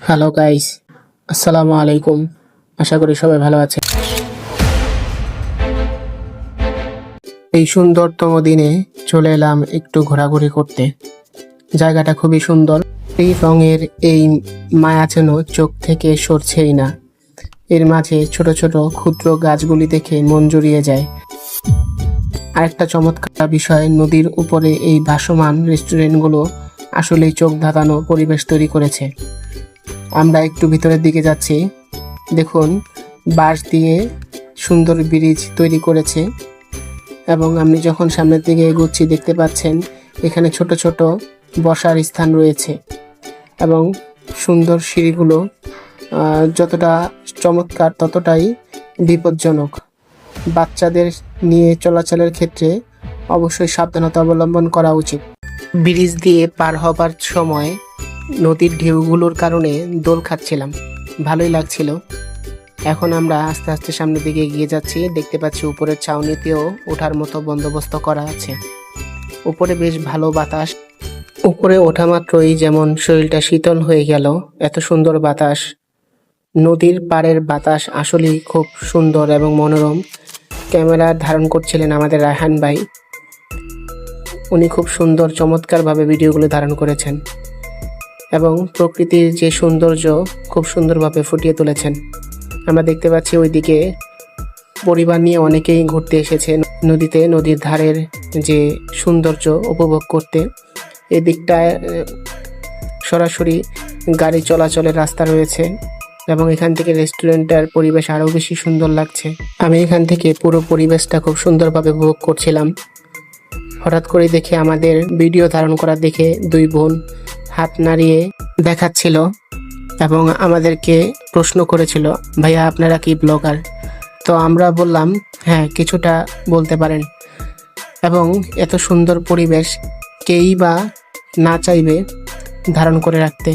Hello guys আসসালামু আলাইকুম আশা করি সবাই ভালো আছে। এই সুন্দরতম দিনে চলে এলাম একটু ঘোরাঘুরি করতে। জায়গাটা খুবই সুন্দর। এই রঙের এই মায়া যেন চোখ থেকে সরছেই না। এর মাঝে ছোট ছোট ক্ষুদ্র গাছগুলি দেখে মন জুড়িয়ে যায়। আরেকটা চমৎকার বিষয়, নদীর উপরে এই ভাসমান রেস্টুরেন্টগুলো আসলেই চোখ ধাঁধানো পরিবেশ তৈরি করেছে। আমরা একটু ভিতরের দিকে যাচ্ছি। দেখুন, বাঁশ দিয়ে সুন্দর ব্রিজ তৈরি করেছে। এবং আপনি যখন সামনের দিকে এগোচ্ছি, দেখতে পাচ্ছেন, এখানে ছোট ছোট বসার স্থান রয়েছে। এবং সুন্দর সিঁড়িগুলো যতটা চমৎকার, ততটাই বিপজ্জনক। বাচ্চাদের নিয়ে চলাচলের ক্ষেত্রে অবশ্যই সাবধানতা অবলম্বন করা উচিত। ব্রিজ দিয়ে পার হবার সময় নদীর ঢেউগুলোর কারণে দোল খাচ্ছিলাম। ভালোই লাগছিল। এখন আমরা আস্তে আস্তে সামনের দিকে এগিয়ে যাচ্ছি। দেখতে পাচ্ছি উপরের ছাউনিতেও ওঠার মতো বন্দোবস্ত করা আছে। উপরে বেশ ভালো বাতাস। উপরে ওঠা মাত্রই যেমন শরীরটা শীতল হয়ে গেল, এত সুন্দর বাতাস। নদীর পাড়ের বাতাস আসলেই খুব সুন্দর এবং মনোরম। ক্যামেরা ধারণ করছিলেন আমাদের রায়হান ভাই। উনি খুব সুন্দর, চমৎকারভাবে ভিডিওগুলো ধারণ করেছেন। এবং প্রকৃতির যে সৌন্দর্য খুব সুন্দরভাবে ফুটিয়ে তুলেছেন। আমরা দেখতে পাচ্ছি ওইদিকে পরিবার নিয়ে অনেকেই ঘুরতে এসেছে নদীতে, নদীর ধারের যে সৌন্দর্য উপভোগ করতে। এদিকটায় সরাসরি গাড়ি চলাচলের রাস্তা রয়েছে এবং এখান থেকে রেস্টুরেন্টের পরিবেশ আরও বেশি সুন্দর লাগছে। আমি এখান থেকে পুরো পরিবেশটা খুব সুন্দরভাবে উপভোগ করছিলাম। হঠাৎ করে দেখে আমাদের ভিডিও ধারণ করা দেখে দুই বোন হাত নাড়িয়ে দেখাচ্ছিল এবং আমাদেরকে প্রশ্ন করেছিল, ভাইয়া, আপনারা কি ব্লগার? তো আমরা বললাম হ্যাঁ কিছুটা বলতে পারেন। এবং এত সুন্দর পরিবেশ কেই বা না চাইবে ধারণ করে রাখতে।